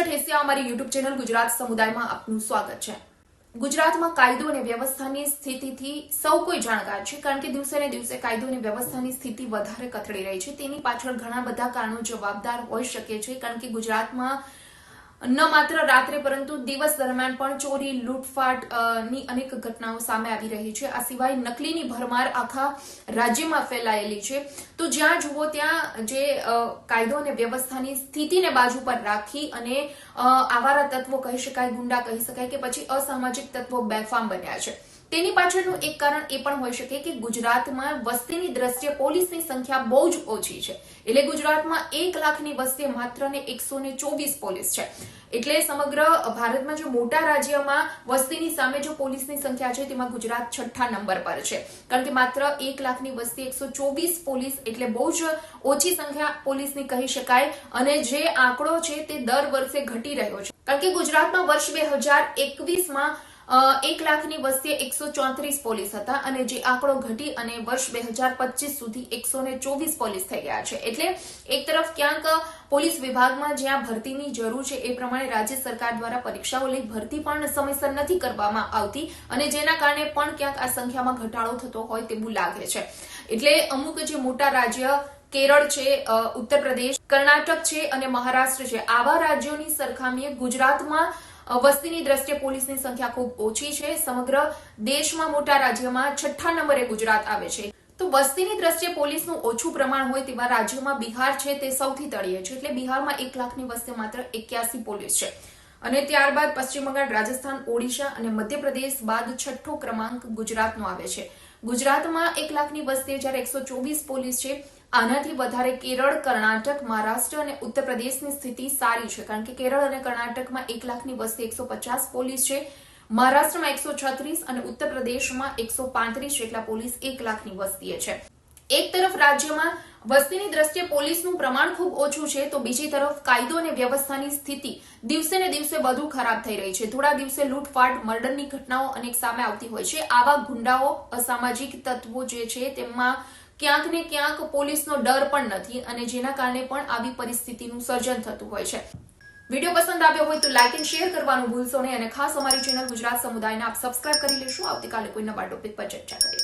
Asia અમારી YouTube channel Gujarat સમુદાયમાં આપનું સ્વાગત છે. ગુજરાતમાં કાયદો અને વ્યવસ્થાની સ્થિતિથી સૌ કોઈ જાણકાર છે, કારણ કે દિવસે ને દિવસે કાયદો અને વ્યવસ્થાની સ્થિતિ વધારે કથળી રહી છે. તેની પાછળ ઘણા બધા કારણો જવાબદાર હોઈ શકે છે, કારણ કે ગુજરાતમાં ન માત્ર રાત્રે, પરંતુ દિવસ દરમિયાન પણ ચોરી, લૂંટફાટની અનેક ઘટનાઓ સામે આવી રહી છે. આ સિવાય નકલીની ભરમાર આખા રાજ્યમાં ફેલાયેલી છે. તો જ્યાં જુઓ, ત્યાં જે કાયદો અને વ્યવસ્થાની સ્થિતિને બાજુ પર રાખી અને આવારા તત્વો કહી શકાય, ગુંડા કહી શકાય કે પછી અસામાજિક તત્વો બેફામ બન્યા છે. તેની પાછળનું એક કારણ એ પણ હોઈ શકે કે ગુજરાતમાં વસ્તીની દ્રષ્ટિએ પોલીસની સંખ્યા બહુ જ ઓછી છે. એટલે ગુજરાતમાં એક લાખની વસ્તી માત્ર ને એકસો ને ચોવીસ પોલીસ છે. એટલે સમગ્ર ભારતમાં જો મોટા રાજ્યમાં વસ્તીની સામે જો પોલીસની સંખ્યા છે, તેમાં ગુજરાત છઠ્ઠા નંબર પર છે. કારણ કે માત્ર એક લાખની વસ્તી એકસો ચોવીસ પોલીસ એટલે બહુ જ ઓછી સંખ્યા પોલીસની કહી શકાય. અને જે આંકડો છે, તે દર વર્ષે ઘટી રહ્યો છે. કારણ કે ગુજરાતમાં વર્ષ બે હજાર એકવીસમાં એક લાખની વસ્તીએ એકસો ચોત્રીસ પોલીસ હતા અને જે આંકડો ઘટી અને વર્ષ બે હજાર પચીસ સુધી એકસો ને ચોવીસ પોલીસ થઈ ગયા છે. એટલે એક તરફ ક્યાંક પોલીસ વિભાગમાં જ્યાં ભરતીની જરૂર છે એ પ્રમાણે રાજ્ય સરકાર દ્વારા પરીક્ષાઓ લઈ ભરતી પણ સમયસર નથી કરવામાં આવતી અને જેના કારણે પણ ક્યાંક આ સંખ્યામાં ઘટાડો થતો હોય તેવું લાગે છે. એટલે અમુક જે મોટા રાજ્ય, કેરળ છે ઉત્તર પ્રદેશ, કર્ણાટક છે અને મહારાષ્ટ્ર છે, આવા રાજ્યોની સરખામણીએ ગુજરાતમાં વસ્તીની દ્રષ્ટિએ પોલીસની સંખ્યા ખૂબ ઓછી છે. સમગ્ર દેશમાં મોટા રાજ્યમાં છઠ્ઠા નંબરે ગુજરાત આવે છે. તો વસ્તીની દ્રષ્ટિએ પોલીસનું ઓછું પ્રમાણ હોય તેવા રાજ્યમાં બિહાર છે તે સૌથી તળિયે છે. એટલે બિહારમાં એક લાખની વસ્તી માત્ર એક્યાસી પોલીસ છે. અને ત્યારબાદ પશ્ચિમ બંગાળ, રાજસ્થાન, ઓડિશા અને મધ્યપ્રદેશ બાદ છઠ્ઠો ક્રમાંક ગુજરાતનો આવે છે. ગુજરાતમાં એક લાખની વસ્તી જ્યારે એકસો ચોવીસ પોલીસ છે આનાથી વધારે કેરળ, કર્ણાટક, મહારાષ્ટ્ર અને ઉત્તર પ્રદેશની સ્થિતિ સારી છે, કારણ કે કેરળ અને કર્ણાટકમાં એક લાખની વસ્તી એકસો પચાસ પોલીસ છે, મહારાષ્ટ્રમાં એકસો છત્રીસ અને ઉત્તર પ્રદેશમાં એકસો પાંત્રીસ જેટલા પોલીસ એક લાખની વસ્તીએ છે. એક તરફ રાજ્યમાં વસ્તીની દ્રષ્ટિએ પોલીસનું પ્રમાણ ખૂબ ઓછું છે, તો બીજી તરફ કાયદો અને વ્યવસ્થાની સ્થિતિ દિવસે ને દિવસે વધુ ખરાબ થઈ રહી છે. થોડા દિવસે લૂંટફાટ, મર્ડરની ઘટનાઓ અનેક સામે આવતી હોય છે. આવા ગુંડાઓ, અસામાજિક તત્વો જે છે તેમાં ક્યાંક ને ક્યાંક પોલીસનો ડર પણ નથી અને જેના કારણે પણ આવી પરિસ્થિતિનું સર્જન થતું હોય છે. વીડિયો પસંદ આવ્યો હોય તો લાઇક એન્ડ શેર કરવાનું ભૂલશો નહીં અને ખાસ અમારી ચેનલ ગુજરાત સમુદાયને આપ સબસ્ક્રાઇબ કરી લેશો. આવતીકાલે કોઈ નવા ટોપિક પર ચર્ચા કરીએ.